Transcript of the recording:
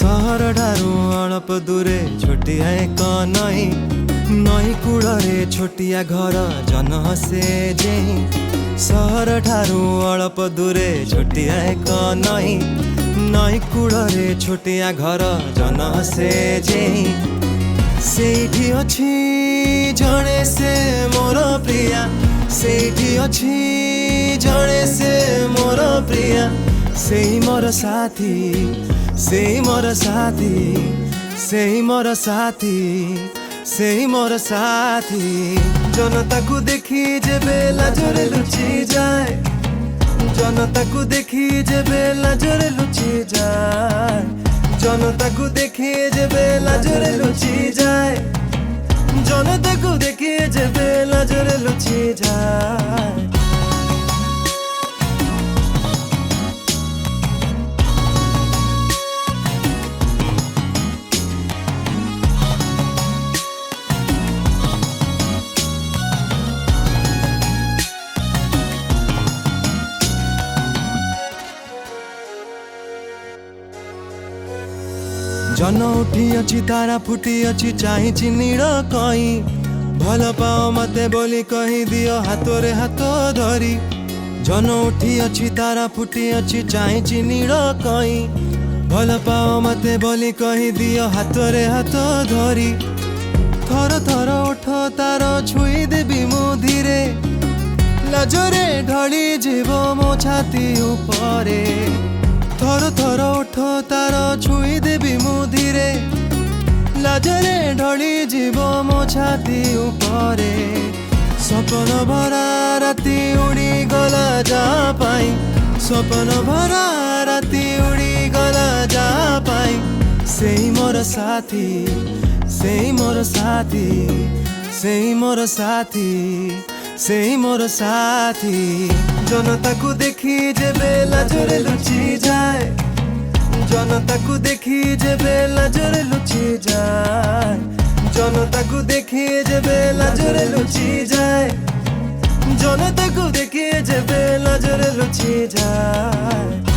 ସହର ଠାରୁ ଅଳପ ଦୂରେ ଛୋଟିଆ ଏକ ନଈ ନଈ କୂଳରେ ଛୋଟିଆ ଘର ଜନ ସେ ଯେ ସହର ଠାରୁ ଅଳପ ଦୂରେ ଛୋଟିଆ ଏକ ନଈ ନଈ କୂଳରେ ଛୋଟିଆ ଘର ଜନ ସେ ଯେ ସେଇଠି ଅଛି ଜଣେ ସେ ମୋର ପ୍ରିୟା ସେଇଠି ଅଛି ଜଣେ ସେ ମୋର ପ୍ରିୟା ସେଇ ମୋର ସାଥି সেই মোর সাথী সেই মোর সাথী সেই মোর সাথী জনতাকু দেখি যে বেলা জোরে লুচি যায় জনতাকু দেখি যে বেলা জোরে লুচি যায় জনতাকু দেখি যে বেলা জোরে লুচি যায় জনতাকু দেখি যে বেলা জোরে লুচি যায় ଜନ ଉଠି ଅଛି ତାରା ଫୁଟି ଅଛି ଚାହିଁଛି ନୀଳ କହି ଭଲ ପାଅ ମତେ ବୋଲି କହି ଦିଅ ହାତରେ ହାତ ଧରି ଜନ ଉଠି ଅଛି ତାରା ଫୁଟି ଅଛି ଚାହିଁଛି ନୀଳ କହି ଭଲ ପାଅ ମତେ ବୋଲି କହିଦିଅ ହାତରେ ହାତ ଧରି ଥର ଥର ଉଠ ତାର ଛୁଇଁ ଦେବି ମୁଁ ଧୀରେ ଲଜରେ ଢଳି ଯିବ ମୋ ଛାତି ଉପରେ থর থর ওঠ তার ছুঁই দেবি মু ধীরে লাজরে ঢলি জীব মো ছাতি উপরে স্বপন ভরা রাতি উড়ি গলা যা পাই স্বপন ভরা রাতি উড়ি গলা যা পাই সেই মোর সাথী সেই মোর সাথী সেই মোর সাথী সেই মোর সাথী জনতাকু দেখি যে বেলা জোরে লুচি যায় জনতাকু দেখি যে বেলা জোরে লুচি যায় জনতাকু দেখি যে বেলা জোরে লুচি যায় জনতাকু দেখি যে বেলা জোরে লুচি যায়